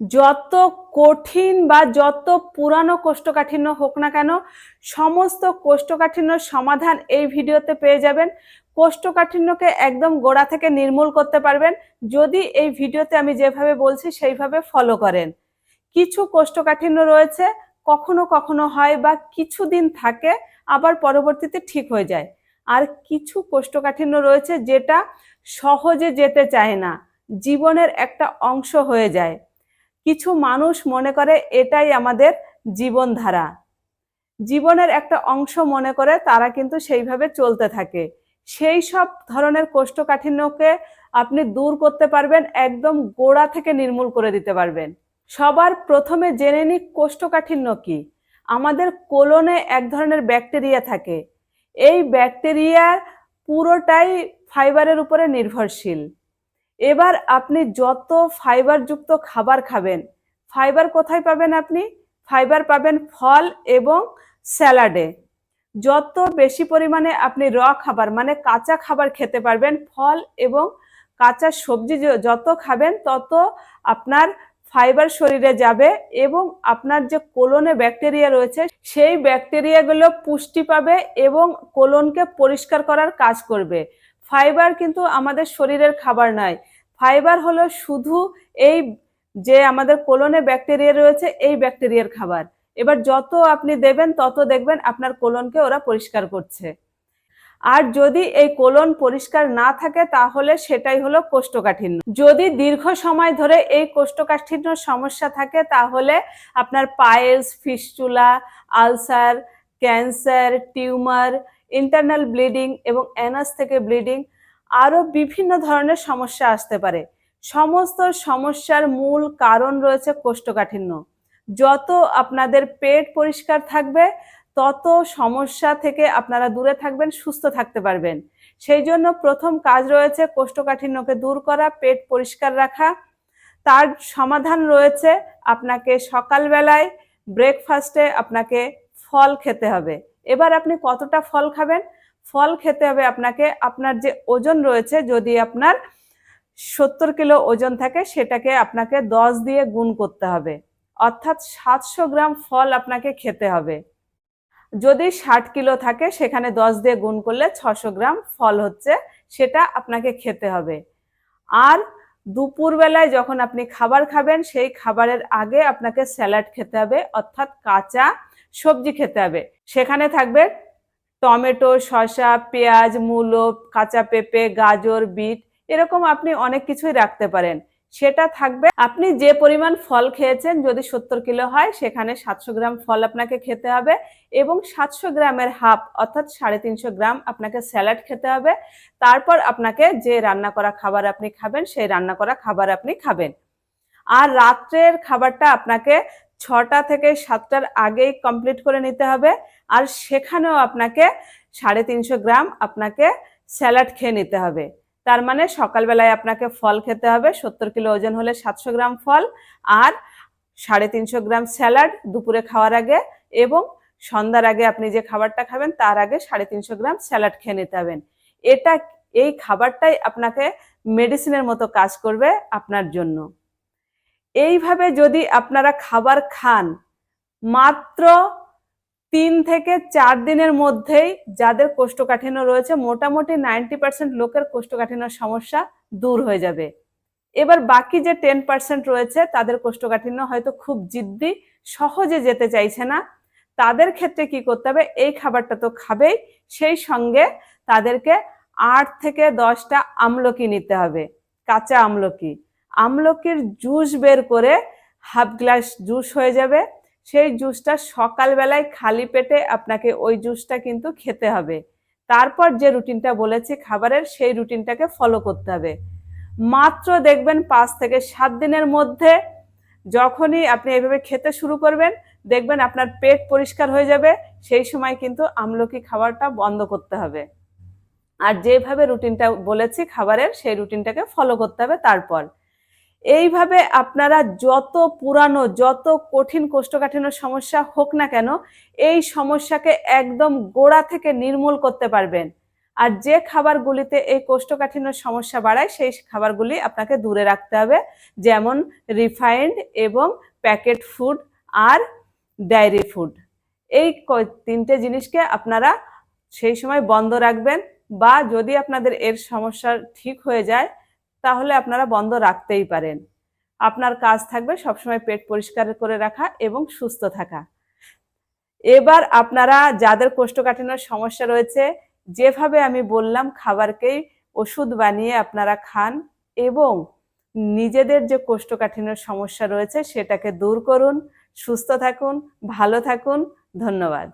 যত কঠিন বা যত পুরানো কোষ্ঠকাঠিন্য হোক না কেন, সমস্ত কোষ্ঠকাঠিন্য সমাধান এই ভিডিওতে পেয়ে যাবেন। কোষ্ঠকাঠিন্যকে একদম গোড়া থেকে নির্মূল করতে পারবেন। যদি এই ভিডিওতে আমি যেভাবে বলছি, সেইভাবে ফলো করেন। কিছু কোষ্ঠকাঠিন্য রয়েছে, কখনো কখনো হয় বা কিছুদিন থাকে, আবার পরবর্তীতে ঠিক হয়ে যায়। আর কিছু কোষ্ঠকাঠিন্য রয়েছে, যেটা সহজে যেতে চায় না, জীবনের একটা অংশ হয়ে যায়। কিছু মানুষ মনে করে এটাই আমাদের জীবনধারা। জীবনের একটা অংশ মনে করে তারা কিন্তু সেইভাবে চলতে থাকে। সেই সব ধরনের কোষ্ঠকাঠিন্যকে আপনি দূর করতে পারবেন, একদম গোড়া থেকে নির্মূল করে দিতে পারবেন। সবার প্রথমে জেনে নিই কোষ্ঠকাঠিন্য কি। আমাদের কোলনে এক ধরনের ব্যাকটেরিয়া থাকে। এই ব্যাকটেরিয়া পুরোটাই ফাইবারের উপরে নির্ভরশীল। এবার আপনি যত ফাইবারযুক্ত খাবার খাবেন, ফাইবার কোথায় পাবেন আপনি? ফাইবার পাবেন ফল এবং স্যালাডে। যত বেশি পরিমাণে আপনি র খাবার মানে কাঁচা খাবার খেতে পারবেন, ফল এবং কাঁচা সবজি যত খাবেন, তত আপনার ফাইবার শরীরে যাবে এবং আপনার যে কোলনে ব্যাকটেরিয়া রয়েছে, সেই ব্যাকটেরিয়াগুলো পুষ্টি পাবে এবং কোলনকে পরিষ্কার করার কাজ করবে। ফাইবার কিন্তু আমাদের শরীরের খাবার নয় ফাইবার হলো শুধু এই যে আমাদের কোলনে ব্যাকটেরিয়া রয়েছে, এই ব্যাকটেরিয়ার খাবার। এবার যত আপনি দেবেন, তত দেখবেন আপনার কোলনকে ওরা পরিষ্কার করছে। আর যদি এই কোলন পরিষ্কার না থাকে, তাহলে সেটাই হলো কোষ্ঠকাঠিন্য। যদি দীর্ঘ সময় ধরে এই কোষ্ঠকাঠিন্য সমস্যা থাকে, তাহলে আপনার piles fistula, ulcer, cancer, tumour, internal bleeding এবং অ্যানাস থেকে ব্লিডিং আরও বিভিন্ন ধরনের সমস্যা আসতে পারে। সমস্ত সমস্যার মূল কারণ রয়েছে কোষ্ঠকাঠিন্য। যত আপনাদের পেট পরিষ্কার থাকবে, তত সমস্যা থেকে আপনারা দূরে থাকবেন, সুস্থ থাকতে পারবেন। সেই জন্য প্রথম কাজ রয়েছে কোষ্ঠকাঠিন্যকে দূর করা, পেট পরিষ্কার রাখা। তার সমাধান রয়েছে আপনাকে সকালবেলায় ব্রেকফাস্টে আপনাকে ফল খেতে হবে। এবার আপনি কতটা ফল খাবেন? ফল খেতে হবে আপনাকে, আপনার যে ওজন রয়েছে, যদি আপনার সত্তর কিলো ওজন থাকে, সেটাকে আপনাকে দশ দিয়ে গুণ করতে হবে। অর্থাৎ সাতশো গ্রাম ফল আপনাকে খেতে হবে। যদি ষাট কিলো থাকে, সেখানে দশ দিয়ে গুণ করলে ছশো গ্রাম ফল হচ্ছে, সেটা আপনাকে খেতে হবে। আর দুপুরবেলায় যখন আপনি খাবার খাবেন, সেই খাবারের আগে আপনাকে স্যালাড খেতে হবে, অর্থাৎ কাঁচা সবজি খেতে হবে। সেখানে থাকবে টমেটো, শসা, পেঁয়াজ, মূলো, কাঁচা পেঁপে, গাজর, বিট, এরকম আপনি অনেক কিছুই রাখতে পারেন। সেটা থাকবে, আপনি যে পরিমাণ ফল খেয়েছেন, যদি সত্তর কিলো হয়, সেখানে সাতশো গ্রাম ফল আপনাকে খেতে হবে এবং সাতশো গ্রামের হাফ, অর্থাৎ সাড়ে তিনশো গ্রাম আপনাকে স্যালাড খেতে হবে। তারপর আপনাকে যে রান্না করা খাবার আপনি খাবেন, সেই রান্না করা খাবার আপনি খাবেন। আর রাত্রের খাবারটা আপনাকে ছটা থেকে সাতটার আগেই কমপ্লিট করে নিতে হবে। আর সেখানেও আপনাকে সাড়ে তিনশো গ্রাম আপনাকে স্যালাড খেয়ে নিতে হবে। তার মানে সকালবেলায় আপনাকে ফল খেতে হবে, সত্তর কিলো ওজন হলে সাতশো গ্রাম ফল আর সাড়ে তিনশো গ্রাম স্যালাড দুপুরে খাওয়ার আগে এবং সন্ধ্যার আগে আপনি যে খাবারটা খাবেন তার আগে সাড়ে তিনশো গ্রাম স্যালাড খেয়ে নিতে হবেন এটা, এই খাবারটাই আপনাকে মেডিসিনের মতো কাজ করবে আপনার জন্য। এইভাবে যদি আপনারা খাবার খান, মাত্র তিন থেকে চার দিনের মধ্যেই যাদের কোষ্ঠকাঠিন্য রয়েছে, মোটামুটি নাইনটি পার্সেন্ট লোকের কোষ্ঠকাঠিন্য সমস্যা দূর হয়ে যাবে। এবার বাকি যে টেন পার্সেন্ট রয়েছে, তাদের কোষ্ঠকাঠিন্য হয়তো খুব জিদ্দি, সহজে যেতে চাইছে না। তাদের ক্ষেত্রে কি করতে হবে, এই খাবারটা তো খাবেই, সেই সঙ্গে তাদেরকে আট থেকে দশটা আমলকি নিতে হবে, কাঁচা আমলকি। আমলকির জুস বের করে হাফ গ্লাস জুস হয়ে যাবে। সেই জুসটা সকালবেলায় খালি পেটে আপনাকে ওই জুসটা কিন্তু খেতে হবে। তারপর যে রুটিনটা বলেছি খাবারের, সেই রুটিনটাকে ফলো করতে হবে। মাত্র দেখবেন পাঁচ থেকে সাত দিনের মধ্যে যখনই আপনি এভাবে খেতে শুরু করবেন, দেখবেন আপনার পেট পরিষ্কার হয়ে যাবে। সেই সময় কিন্তু আমলকি খাবারটা বন্ধ করতে হবে। আর যেভাবে রুটিনটা বলেছি খাবারের, সেই রুটিনটাকে ফলো করতে হবে তারপর। এইভাবে আপনারা যত পুরানো, যত কঠিন কোষ্ঠকাঠিন্য সমস্যা হোক না কেন, এই সমস্যাকে একদম গোড়া থেকে নির্মূল করতে পারবেন। আর যে খাবারগুলিতে এই কোষ্ঠকাঠিন্য সমস্যা বাড়ায়, সেই খাবারগুলি আপনাকে দূরে রাখতে হবে। যেমন রিফাইন্ড এবং প্যাকেট ফুড আর ডায়েরি ফুড এই তিনটে জিনিসকে আপনারা সেই সময় বন্ধ রাখবেন বা যদি আপনাদের এর সমস্যা ঠিক হয়ে যায় তাহলে আপনারা বন্ধ রাখতেই পারেন। আপনার কাজ থাকবে সবসময় পেট পরিষ্কার করে রাখা এবং সুস্থ থাকা। এবার আপনারা যাদের কোষ্ঠকাঠিন্যর সমস্যা রয়েছে, যেভাবে আমি বললাম, খাবারকেই ওষুধ বানিয়ে আপনারা খান এবং নিজেদের যে কোষ্ঠকাঠিন্যর সমস্যা রয়েছে, সেটাকে দূর করুন, সুস্থ থাকুন, ভালো থাকুন। ধন্যবাদ।